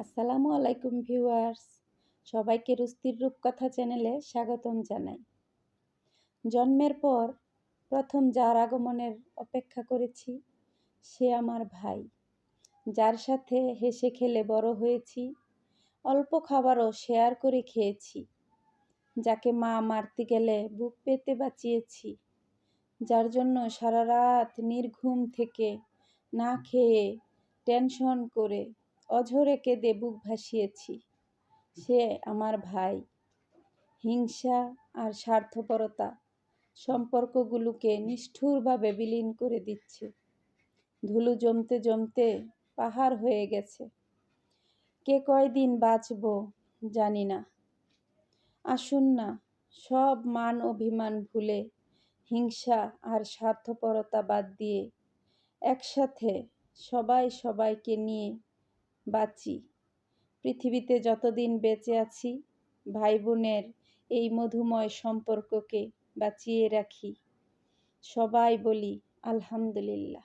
আসসালামু আলাইকুম ভিউয়ার্স। সবাইকে রুস্তির রূপকথা চ্যানেলে স্বাগতম জানাই। জন্মের পর প্রথম যার আগমনের অপেক্ষা করেছি সে আমার ভাই। যার সাথে হেসে খেলে বড় হয়েছি, অল্প খাবারও শেয়ার করে খেয়েছি। যাকে মা মারতে গেলে বুক পেতে বাঁচিয়েছি। যার জন্য সারা রাত নির্ঘুম থেকে না খেয়ে টেনশন করে অঝরে কেঁদে বুক ভাসিয়েছি। সে আমার ভাই। হিংসা আর স্বার্থপরতা সম্পর্কগুলোকে নিষ্ঠুরভাবে বিলীন করে দিচ্ছে। ধুলো জমতে জমতে পাহাড় হয়ে গেছে। কে কয়দিন বাঁচব জানি না। আসুন না, সব মান অভিমান ভুলে হিংসা আর স্বার্থপরতা বাদ দিয়ে একসাথে সবাই সবাইকে নিয়ে বাঁচি। পৃথিবীতে যতদিন বেঁচে আছি ভাই বোনের এই মধুময় সম্পর্ককে বাঁচিয়ে রাখি। সবাই বলি, আলহামদুলিল্লাহ।